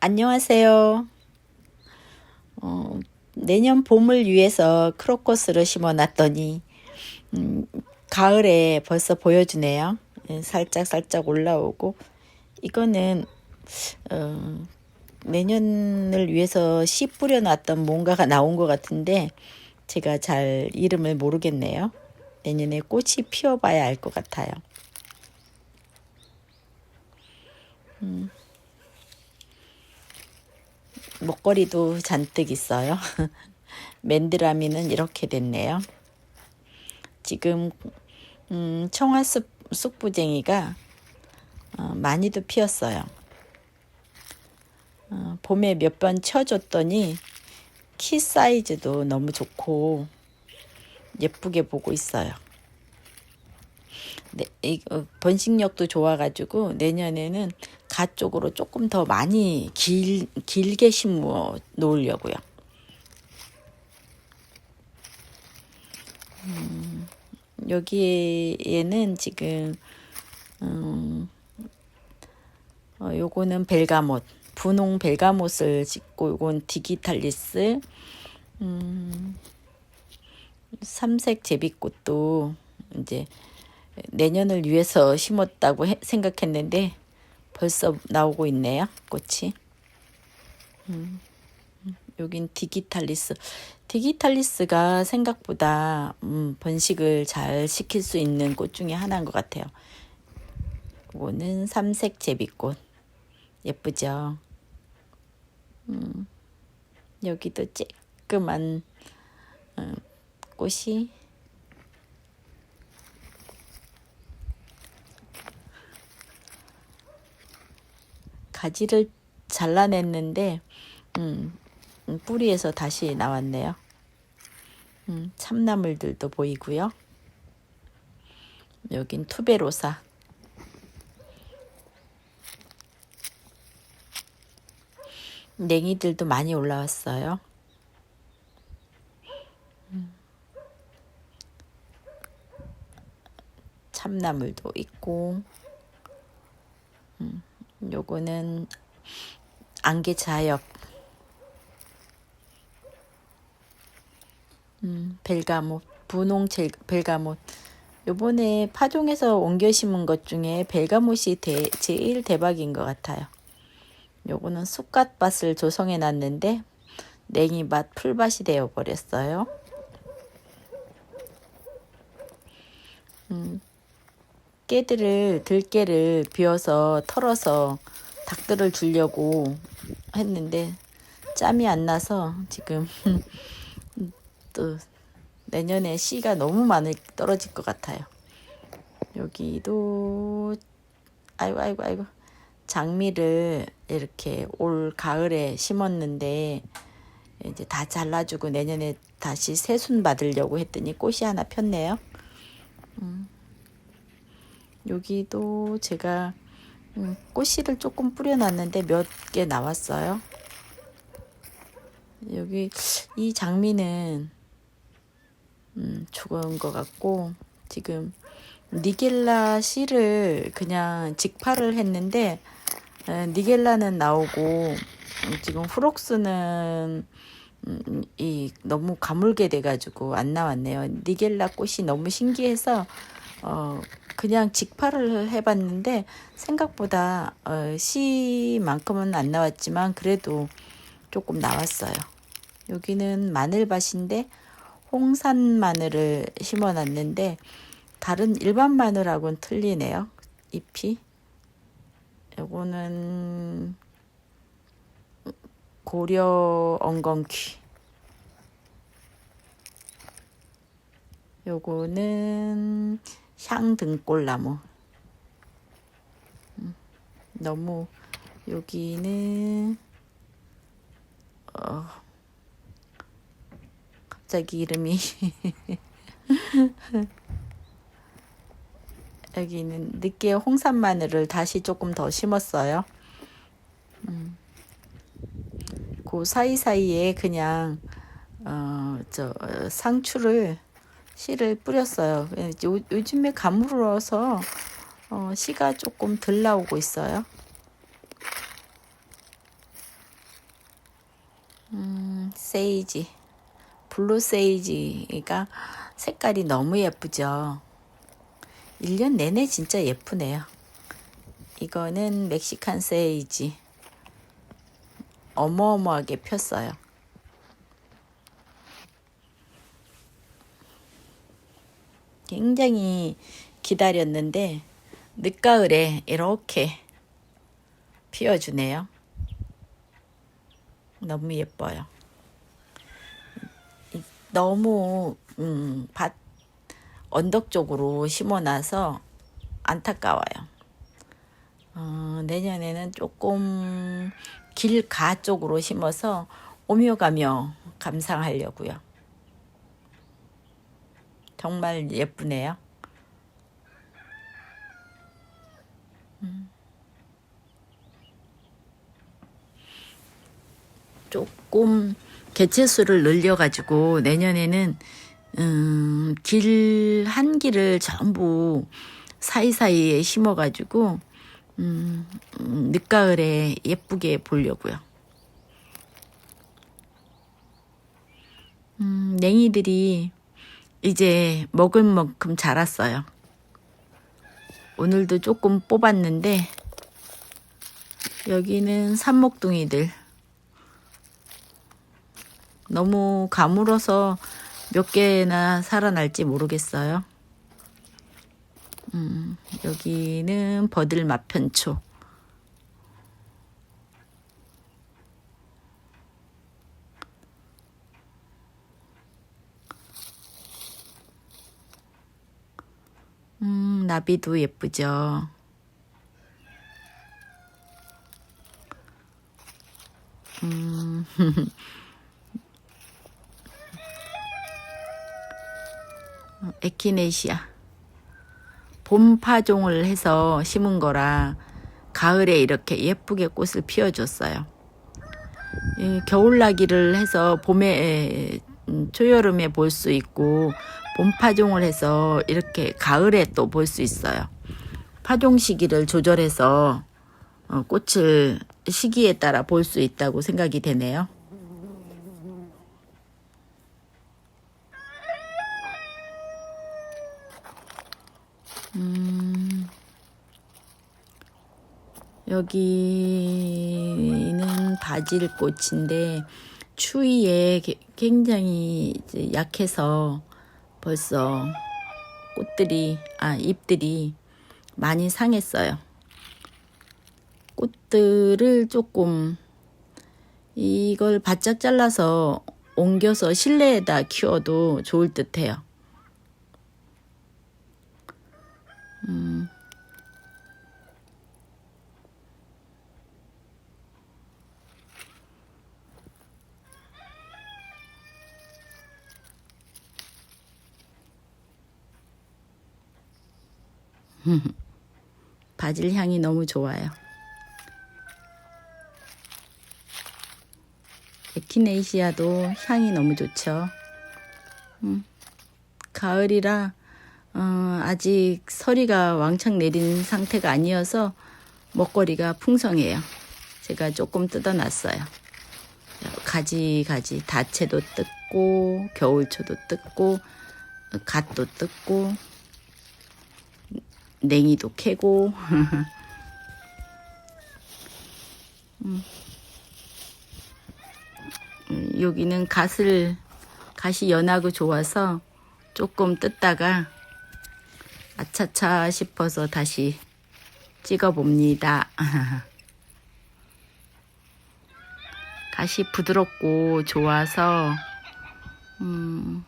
안녕하세요. 어, 내년 봄을 위해서 크로커스를 심어놨더니 음, 가을에 벌써 보여주네요. 예, 살짝 살짝 올라오고 이거는 어, 내년을 위해서 씨 뿌려놨던 뭔가가 나온 것 같은데 제가 잘 이름을 모르겠네요. 내년에 꽃이 피어봐야 알 것 같아요. 음. 먹거리도 잔뜩 있어요. 맨드라미는 이렇게 됐네요. 지금 음, 청아숲 쑥부쟁이가 어, 많이도 피었어요. 어, 봄에 몇 번 쳐줬더니 키 사이즈도 너무 좋고 예쁘게 보고 있어요. 네, 이, 어, 번식력도 좋아가지고 내년에는 가 쪽으로 조금 더 많이 길, 길게 심어 놓으려고요. 음, 여기에는 지금 음, 어, 요거는 벨가못 분홍 벨가못을 짓고 요건 디기탈리스 음, 삼색 제비꽃도 이제 내년을 위해서 심었다고 해, 생각했는데 벌써 나오고 있네요. 꽃이. 음, 여긴 디기탈리스. 디기탈리스가 생각보다 음, 번식을 잘 시킬 수 있는 꽃 중에 하나인 것 같아요. 이거는 삼색 제비꽃. 예쁘죠? 음, 여기도 쬐끄만 어, 꽃이 가지를 잘라냈는데 음, 음, 뿌리에서 다시 나왔네요. 음, 참나물들도 보이고요. 여긴 투베로사. 냉이들도 많이 올라왔어요. 음. 참나물도 있고 음. 요거는 안개 자엽. 음, 벨가못, 분홍 젤, 벨가못. 요번에 파종해서 옮겨 심은 것 중에 벨가못이 대, 제일 대박인 것 같아요. 요거는 쑥갓밭을 조성해 놨는데 냉이밭, 풀밭이 되어 버렸어요. 음, 깨들을 들깨를 비워서 털어서 닭들을 주려고 했는데 짬이 안 나서 지금 또 내년에 씨가 너무 많이 떨어질 것 같아요. 여기도 아이고 아이고 아이고 장미를 이렇게 올 가을에 심었는데 이제 다 잘라주고 내년에 다시 새순 받으려고 했더니 꽃이 하나 폈네요. 음. 여기도 제가 음, 꽃씨를 조금 뿌려놨는데 몇 개 나왔어요. 여기 이 장미는 음, 죽은 것 같고 지금 니겔라 씨를 그냥 직파를 했는데 에, 니겔라는 나오고 지금 후록스는 음, 이 너무 가물게 돼가지고 안 나왔네요. 니겔라 꽃이 너무 신기해서 어, 그냥 직파를 해봤는데 생각보다 어, 시만큼은 안 나왔지만 그래도 조금 나왔어요. 여기는 마늘밭인데 홍산 마늘을 심어놨는데 다른 일반 마늘하고는 틀리네요. 잎이. 요거는 고려 엉겅퀴. 요거는 향등골나무. 음, 너무 여기는 어, 갑자기 이름이 여기는 늦게 홍산 마늘을 다시 조금 더 심었어요. 음. 그 사이사이에 그냥 어, 저 상추를 씨를 뿌렸어요. 요, 요즘에 가물어서 어, 씨가 조금 덜 나오고 있어요. 세이지. 블루 세이지가 색깔이 너무 예쁘죠. 1년 내내 진짜 예쁘네요. 이거는 멕시칸 세이지. 어마어마하게 폈어요. 굉장히 기다렸는데 늦가을에 이렇게 피워주네요. 너무 예뻐요. 이- 너무 음, 밭 언덕 쪽으로 심어놔서 안타까워요. 어, 내년에는 조금 길가 쪽으로 심어서 오며 가며 감상하려고요. 정말 예쁘네요. 음. 조금 개체수를 늘려가지고 내년에는 음, 길 한 길을 전부 사이사이에 심어가지고 음, 음, 늦가을에 예쁘게 보려고요. 음, 냉이들이 이제 먹을 만큼 자랐어요. 오늘도 조금 뽑았는데 여기는 산목둥이들 너무 가물어서 몇 개나 살아날지 모르겠어요. 음, 여기는 버들 마편초. 음, 나비도 예쁘죠. 음, 에키네시아. 봄 파종을 해서 심은 거라 가을에 이렇게 예쁘게 꽃을 피워줬어요. 예, 겨울나기를 해서 봄에 음, 초여름에 볼 수 있고 봄 파종을 해서 이렇게 가을에 또 볼 수 있어요. 파종 시기를 조절해서 어, 꽃을 시기에 따라 볼 수 있다고 생각이 되네요. 음, 여기는 바질 꽃인데 추위에 게- 굉장히 약해서 벌써 꽃들이 아 잎들이 많이 상했어요. 꽃들을 조금 이걸 바짝 잘라서 옮겨서 실내에다 키워도 좋을 듯 해요. 바질 향이 너무 좋아요. 에키네이시아도 향이 너무 좋죠. 음, 가을이라 어, 아직 서리가 왕창 내린 상태가 아니어서 먹거리가 풍성해요. 제가 조금 뜯어놨어요. 가지 가지 다채도 뜯고 겨울초도 뜯고 갓도 뜯고 냉이도 캐고 음. 음, 여기는 갓을 갓이 연하고 좋아서 조금 뜯다가 아차차 싶어서 다시 찍어 봅니다. 갓이 부드럽고 좋아서 음,